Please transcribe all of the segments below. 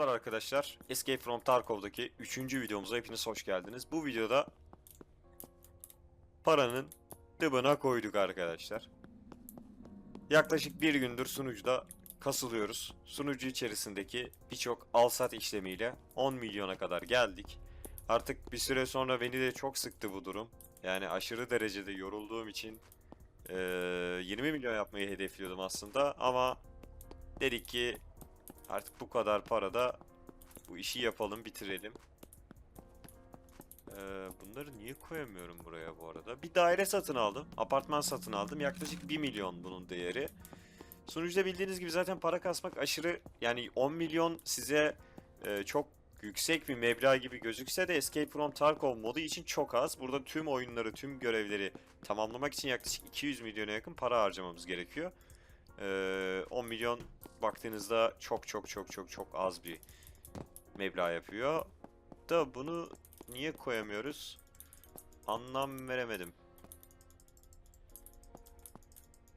Selamlar arkadaşlar. Escape from Tarkov'daki 3. videomuza hepiniz hoş geldiniz. Bu videoda paranın dıbına koyduk arkadaşlar. Yaklaşık bir gündür sunucuda kasılıyoruz. Sunucu içerisindeki birçok al-sat işlemiyle 10 milyona kadar geldik. Artık bir süre sonra beni de çok sıktı bu durum. Yani aşırı derecede yorulduğum için eee, 20 milyon yapmayı hedefliyordum aslında ama dedik ki Artık bu kadar parada bu işi yapalım, bitirelim. Ee, bunları niye koyamıyorum buraya bu arada? Bir daire satın aldım. Apartman satın aldım. Yaklaşık 1 milyon bunun değeri. Sunucuda bildiğiniz gibi zaten para kasmak aşırı yani 10 milyon size e, çok yüksek bir meblağ gibi gözükse de Escape from Tarkov modu için çok az. Burada tüm oyunları, tüm görevleri tamamlamak için yaklaşık 200 milyona yakın para harcamamız gerekiyor. Ee, 10 milyon baktığınızda çok çok çok çok çok az bir meblağ yapıyor. Da bunu niye koyamıyoruz? Anlam veremedim.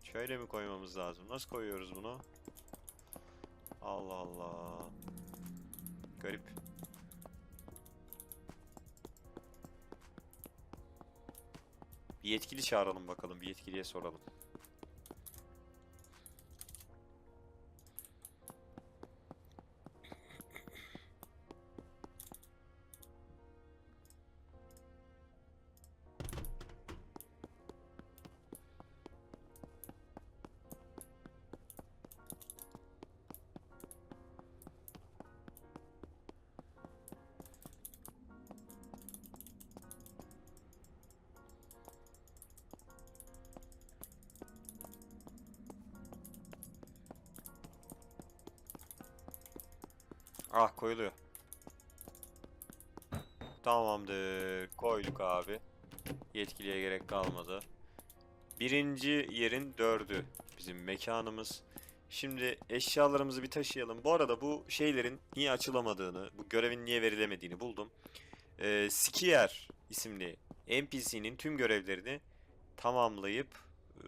Şöyle mi koymamız lazım? Nasıl koyuyoruz bunu? Allah Allah. Garip. Bir yetkili çağıralım bakalım. Bir yetkiliye soralım. Ah koyuluyor. Tamamdır. Koyduk abi. Yetkiliye gerek kalmadı. Birinci yerin dördü bizim mekanımız. Şimdi eşyalarımızı bir taşıyalım. Bu arada bu şeylerin niye açılamadığını, bu görevin niye verilemediğini buldum. Ee, Skier isimli NPC'nin tüm görevlerini tamamlayıp e,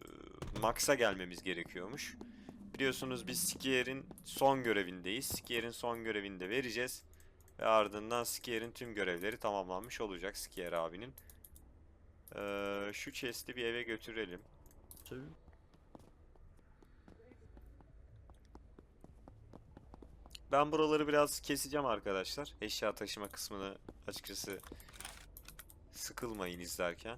Max'a gelmemiz gerekiyormuş. Biliyorsunuz biz Skier'in son görevindeyiz. Skier'in son görevini de vereceğiz. Ve ardından Skier'in tüm görevleri tamamlanmış olacak Skier abinin. Ee, şu chest'i bir eve götürelim. Ben buraları biraz keseceğim arkadaşlar. Eşya taşıma kısmını açıkçası sıkılmayın izlerken.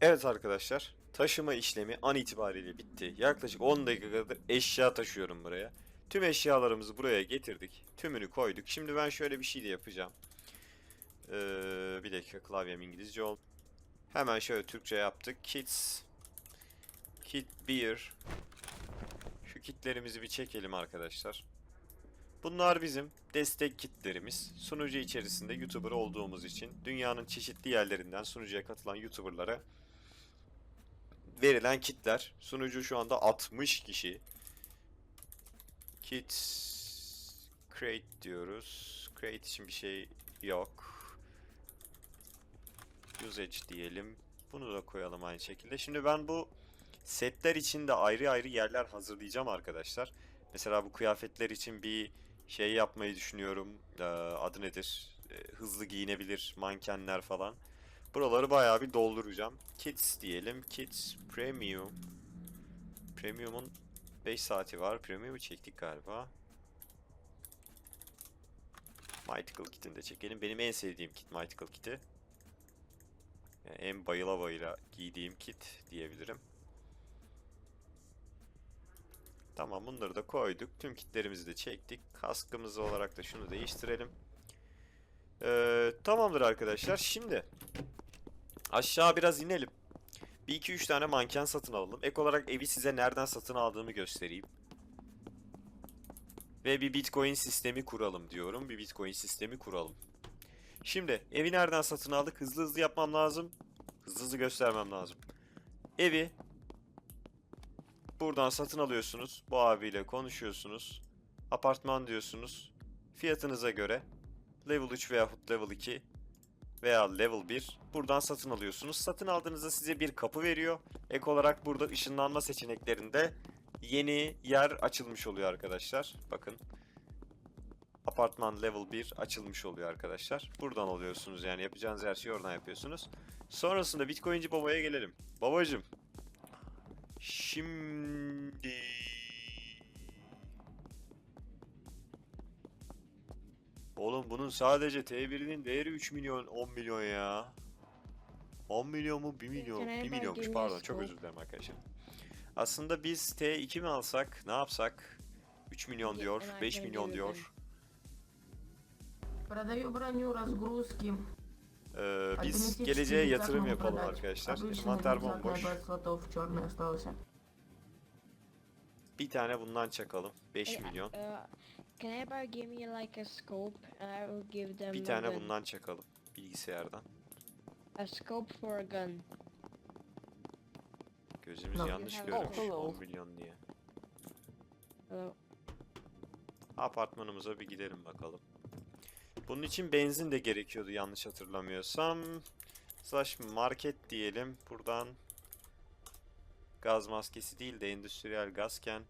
Evet arkadaşlar. Taşıma işlemi an itibariyle bitti. Yaklaşık 10 dakikadır eşya taşıyorum buraya. Tüm eşyalarımızı buraya getirdik. Tümünü koyduk. Şimdi ben şöyle bir şey de yapacağım. Ee, bir dakika klavyem İngilizce oldu. Hemen şöyle Türkçe yaptık. Kits. Kit beer. Şu kitlerimizi bir çekelim arkadaşlar. Bunlar bizim destek kitlerimiz. Sunucu içerisinde YouTuber olduğumuz için dünyanın çeşitli yerlerinden sunucuya katılan YouTuber'lara verilen kitler. Sunucu şu anda 60 kişi. Kit create diyoruz. Create için bir şey yok. Usage diyelim. Bunu da koyalım aynı şekilde. Şimdi ben bu setler için de ayrı ayrı yerler hazırlayacağım arkadaşlar. Mesela bu kıyafetler için bir şey yapmayı düşünüyorum. Ee, adı nedir? Ee, hızlı giyinebilir mankenler falan. Buraları bayağı bir dolduracağım. Kids diyelim. Kids Premium. Premium'un 5 saati var. Premium'u çektik galiba. Mythical Kit'ini de çekelim. Benim en sevdiğim kit Mythical Kit'i. Yani en bayıla bayıla giydiğim kit diyebilirim. Tamam bunları da koyduk. Tüm kitlerimizi de çektik. Kaskımızı olarak da şunu değiştirelim. Ee, tamamdır arkadaşlar. Şimdi aşağı biraz inelim. Bir iki üç tane manken satın alalım. Ek olarak evi size nereden satın aldığımı göstereyim. Ve bir bitcoin sistemi kuralım diyorum. Bir bitcoin sistemi kuralım. Şimdi evi nereden satın aldık? Hızlı hızlı yapmam lazım. Hızlı hızlı göstermem lazım. Evi buradan satın alıyorsunuz. Bu abiyle konuşuyorsunuz. Apartman diyorsunuz. Fiyatınıza göre level 3 veya level 2 veya level 1 buradan satın alıyorsunuz. Satın aldığınızda size bir kapı veriyor. Ek olarak burada ışınlanma seçeneklerinde yeni yer açılmış oluyor arkadaşlar. Bakın apartman level 1 açılmış oluyor arkadaşlar. Buradan alıyorsunuz yani yapacağınız her şeyi oradan yapıyorsunuz. Sonrasında Bitcoinci babaya gelelim. Babacım. Şimdi Oğlum bunun sadece T1'inin değeri 3 milyon 10 milyon ya. 10 milyon mu 1 milyon? Can I 1 buy milyonmuş Guinness pardon çok Book? özür dilerim arkadaşlar. Aslında biz T2 mi alsak ne yapsak? 3 milyon Yeah, diyor, and I 5 can milyon do diyor. Продаю броню, разгрузки. Ee, biz Альпинистический geleceğe рюкзак yatırım могу yapalım продать. arkadaşlar. Обычный Envanter рюкзак на bomboş. Bir tane bundan çakalım. 5 Hey, milyon. Uh, can everybody give me like a scope and I will give them Bir a tane gun. bundan çakalım. Bilgisayardan. A scope for a gun. Gözümüz No. yanlış Oh, görmüş. hello. 10 milyon diye. Hello. Apartmanımıza bir gidelim bakalım. Bunun için benzin de gerekiyordu yanlış hatırlamıyorsam. Slash market diyelim. Buradan gaz maskesi değil de endüstriyel gazken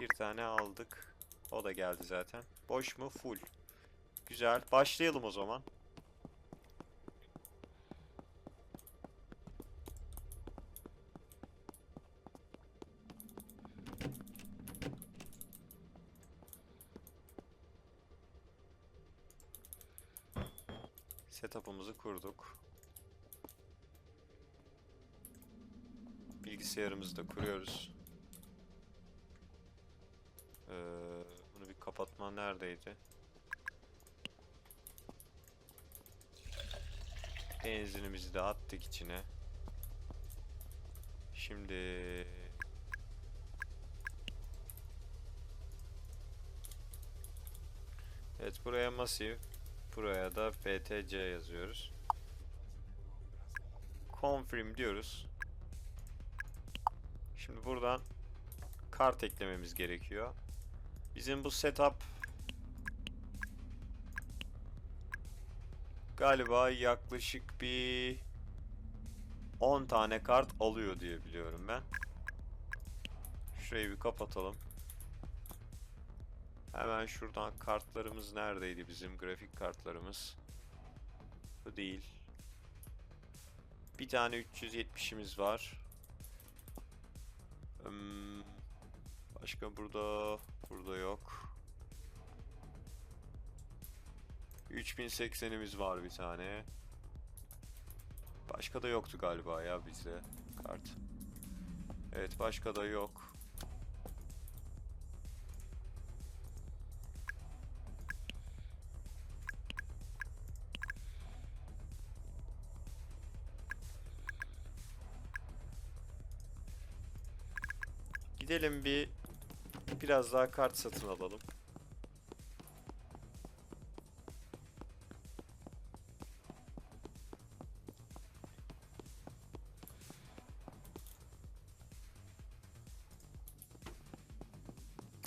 bir tane aldık. O da geldi zaten. Boş mu? Full. Güzel. Başlayalım o zaman. Setup'ımızı kurduk. Bilgisayarımızı da kuruyoruz. Ee, bunu bir kapatma neredeydi? Benzinimizi de attık içine. Şimdi Evet buraya Massive Buraya da PTC yazıyoruz. Confirm diyoruz. Şimdi buradan kart eklememiz gerekiyor. Bizim bu setup galiba yaklaşık bir 10 tane kart alıyor diye biliyorum ben. Şurayı bir kapatalım. Hemen şuradan kartlarımız neredeydi bizim grafik kartlarımız? Bu değil. Bir tane 370'imiz var. Hmm, başka burada burada yok. 3080'imiz var bir tane. Başka da yoktu galiba ya bizde kart. Evet başka da yok. Gidelim bir biraz daha kart satın alalım.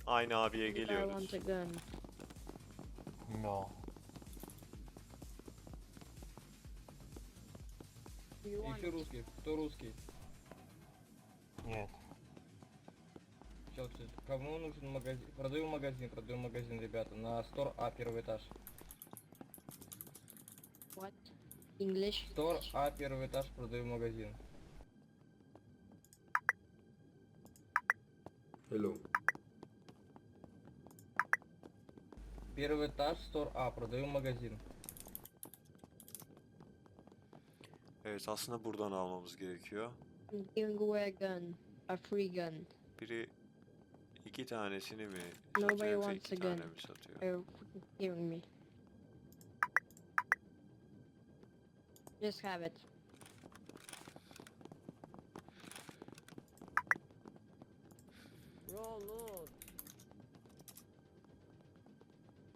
Aynı abiye I geliyoruz. want a gun. No. Do you want? Еще русский. Кто русский? Кому нужен магазин? Продаю магазин, продаю магазин, ребята. На стор А, первый этаж. What? English? Стор А, первый этаж, продаю магазин. Hello. Первый этаж, стор А, продаю магазин. Evet aslında buradan almamız gerekiyor. I'm giving away a gun. A free gun. Biri iki tanesini mi Nobody wants iki a gun. tane mi satıyor? They're giving me. Just have it.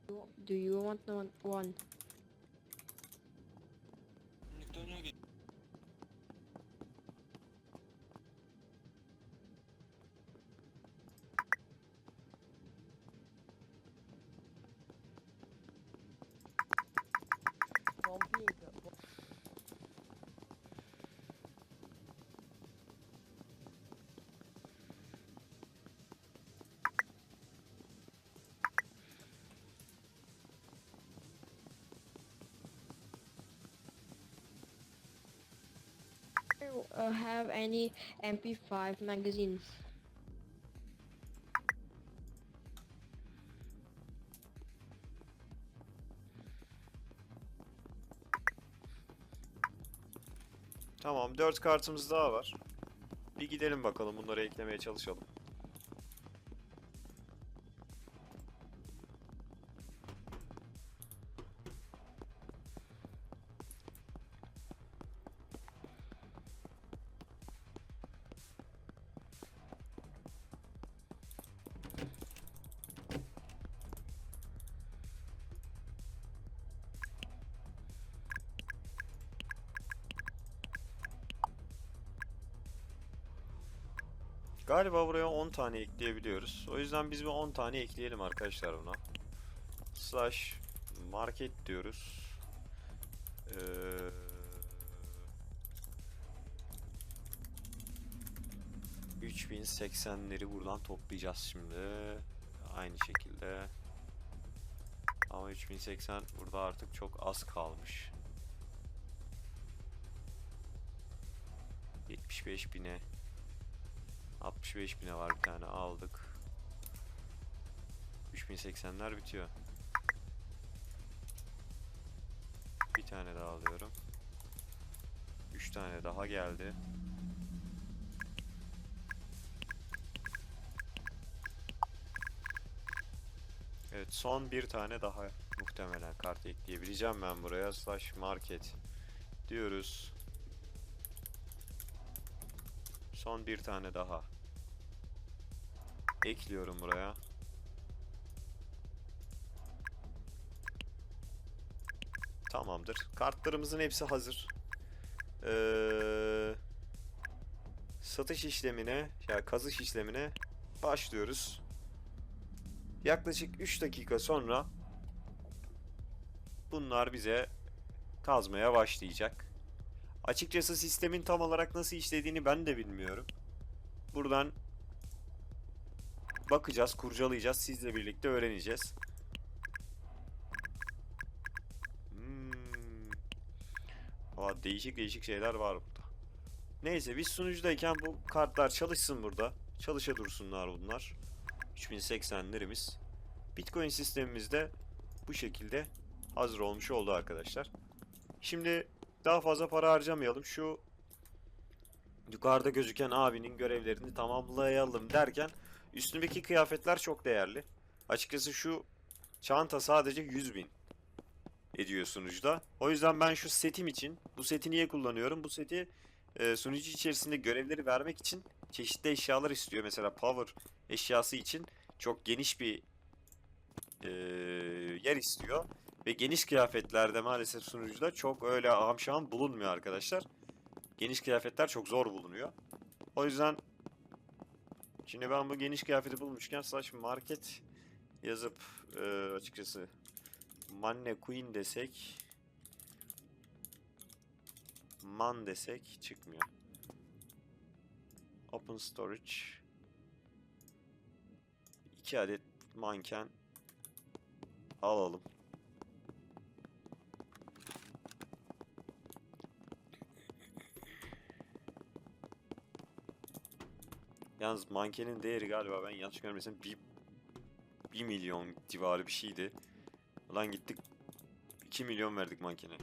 Do- Do you want one? Uh, have any MP5 magazines? Tamam 4 kartımız daha var. Bir gidelim bakalım bunları eklemeye çalışalım. Galiba buraya 10 tane ekleyebiliyoruz. O yüzden biz bir 10 tane ekleyelim arkadaşlar buna. Slash market diyoruz. Ee, ...3080'leri buradan toplayacağız şimdi. Aynı şekilde. Ama 3080 burada artık çok az kalmış. 75 bine 65 bine var bir tane aldık. 3080'ler bitiyor. Bir tane daha alıyorum. 3 tane daha geldi. Evet son bir tane daha muhtemelen kart ekleyebileceğim ben buraya. Slash market diyoruz. Son bir tane daha. Ekliyorum buraya. Tamamdır. Kartlarımızın hepsi hazır. Ee, satış işlemine, ya kazış işlemine başlıyoruz. Yaklaşık 3 dakika sonra bunlar bize kazmaya başlayacak. Açıkçası sistemin tam olarak nasıl işlediğini ben de bilmiyorum. Buradan bakacağız, kurcalayacağız. Sizle birlikte öğreneceğiz. Hmm. Değişik değişik şeyler var burada. Neyse biz sunucudayken bu kartlar çalışsın burada. Çalışa dursunlar bunlar. 3080'lerimiz. Bitcoin sistemimiz de bu şekilde hazır olmuş oldu arkadaşlar. Şimdi daha fazla para harcamayalım. Şu yukarıda gözüken abinin görevlerini tamamlayalım derken üstündeki kıyafetler çok değerli. Açıkçası şu çanta sadece 100 bin ediyor sunucuda. O yüzden ben şu setim için bu seti niye kullanıyorum? Bu seti e, sunucu içerisinde görevleri vermek için çeşitli eşyalar istiyor. Mesela power eşyası için çok geniş bir e, yer istiyor. Ve geniş kıyafetlerde maalesef sunucuda çok öyle amşam bulunmuyor arkadaşlar. Geniş kıyafetler çok zor bulunuyor. O yüzden şimdi ben bu geniş kıyafeti bulmuşken slash market yazıp e, açıkçası manne queen desek man desek çıkmıyor. Open storage 2 adet manken alalım. Yalnız mankenin değeri galiba ben yanlış görmesem 1 1 milyon civarı bir şeydi. Ulan gittik 2 milyon verdik mankene.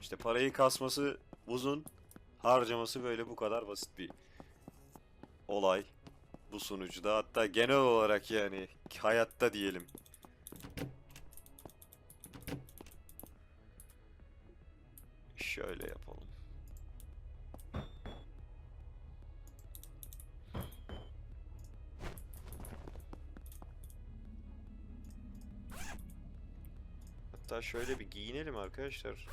İşte parayı kasması uzun, harcaması böyle bu kadar basit bir olay bu sunucuda. Hatta genel olarak yani hayatta diyelim. Şöyle bir giyinelim arkadaşlar.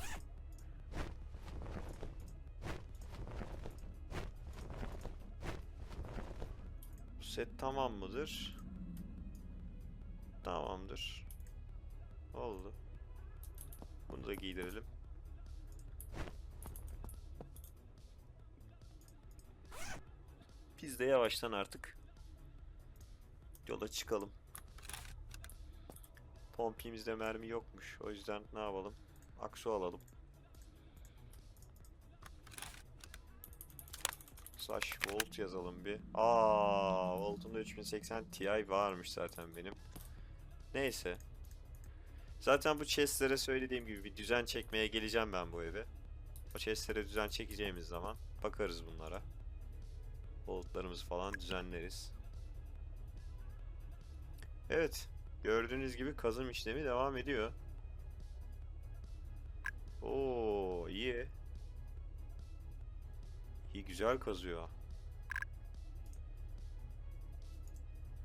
Bu set tamam mıdır? Tamamdır. Oldu. Bunu da giydirelim. Biz de yavaştan artık yola çıkalım. Pompimizde mermi yokmuş. O yüzden ne yapalım? Aksu alalım. slash volt yazalım bir. Aa, voltumda 3080 Ti varmış zaten benim. Neyse. Zaten bu chestlere söylediğim gibi bir düzen çekmeye geleceğim ben bu eve. O chestlere düzen çekeceğimiz zaman bakarız bunlara. Voltlarımızı falan düzenleriz. Evet. Gördüğünüz gibi kazım işlemi devam ediyor. Oo iyi. İyi güzel kazıyor.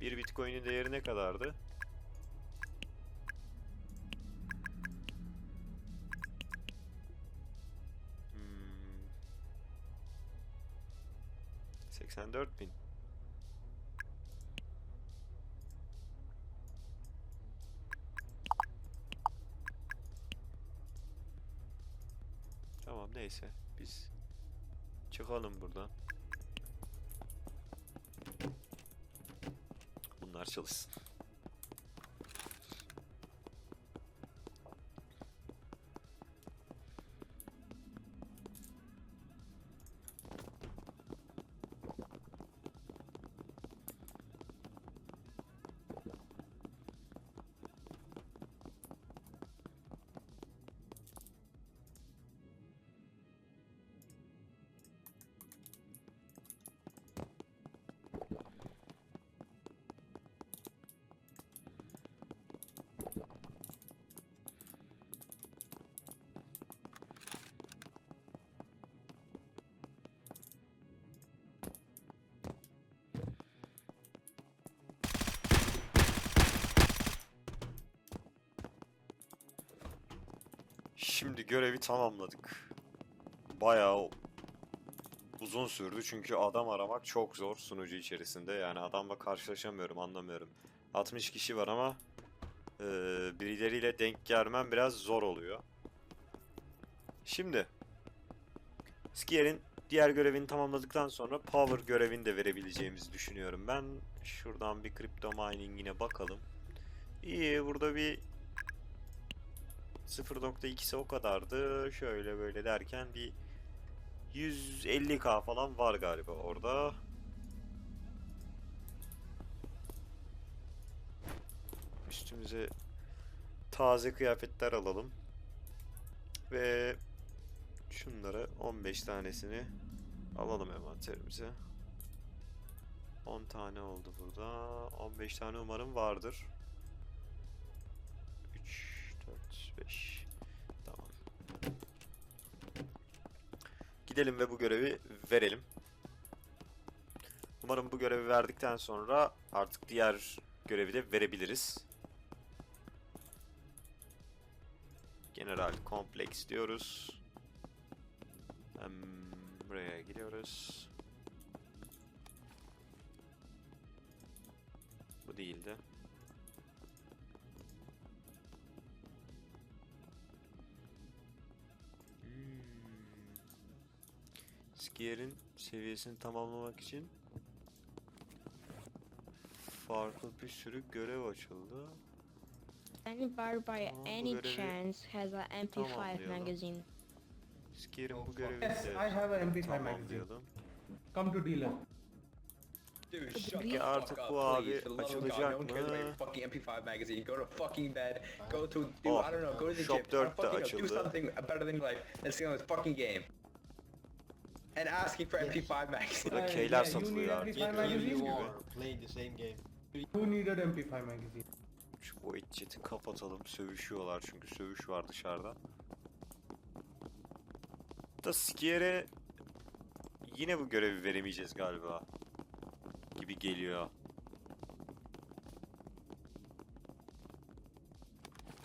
Bir bitcoin'in değeri ne kadardı? Hmm. 84 bin. Tamam neyse biz çıkalım buradan. Bunlar çalışsın. Şimdi görevi tamamladık. Bayağı uzun sürdü çünkü adam aramak çok zor sunucu içerisinde. Yani adamla karşılaşamıyorum, anlamıyorum. 60 kişi var ama eee birileriyle denk gelmem biraz zor oluyor. Şimdi Skier'in diğer görevini tamamladıktan sonra Power görevini de verebileceğimizi düşünüyorum. Ben şuradan bir Crypto Mining'ine bakalım. İyi, burada bir 0.2'si o kadardı. Şöyle böyle derken bir 150k falan var galiba orada. Üstümüze taze kıyafetler alalım. Ve şunları 15 tanesini alalım envanterimize. 10 tane oldu burada. 15 tane umarım vardır. 4, 5. Tamam. Gidelim ve bu görevi verelim. Umarım bu görevi verdikten sonra artık diğer görevi de verebiliriz. General Complex diyoruz. Hem buraya gidiyoruz. Bu değildi. Skier'in seviyesini tamamlamak için farklı bir sürü görev açıldı. Anybody by Tamam, bu any görevi chance has a MP5 tamamlayalım. magazine? Skier'in Oh, bu fuck. görevini Yes, de I have a MP5 magazine. Come to dealer. Dude, Peki artık fuck bu up, abi açılacak mı? fucking MP5 magazine. Go to fucking bed. Go to, dude, Oh, I don't know, go to the Shop gym. I 4 don't de fucking. Do something better than life than sitting on this fucking game. And asking for Yes. MP5 magazine. Uh, keyler yeah, you satılıyor artık. MP5 If magazine? you gibi. are playing the same game. Who needed MP5 magazine? Şu void chat'i kapatalım. Sövüşüyorlar çünkü sövüş var dışarıda. Da Skier'e yine bu görevi veremeyeceğiz galiba. Gibi geliyor.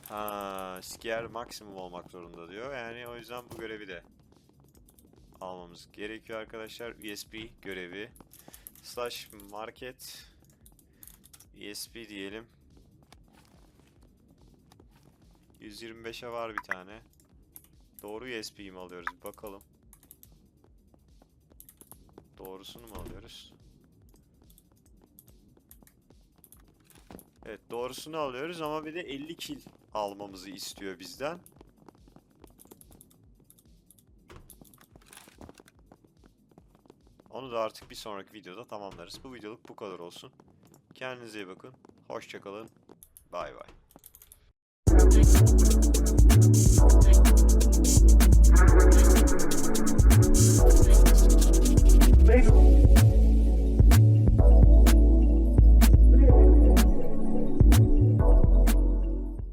Ha, Skier maksimum olmak zorunda diyor. Yani o yüzden bu görevi de almamız gerekiyor arkadaşlar. ESP görevi. Slash market ESP diyelim. 125'e var bir tane. Doğru USB'yi mi alıyoruz? Bir bakalım. Doğrusunu mu alıyoruz? Evet doğrusunu alıyoruz ama bir de 50 kill almamızı istiyor bizden. Da artık bir sonraki videoda tamamlarız. Bu videoluk bu kadar olsun. Kendinize iyi bakın. Hoşçakalın. Bay bay.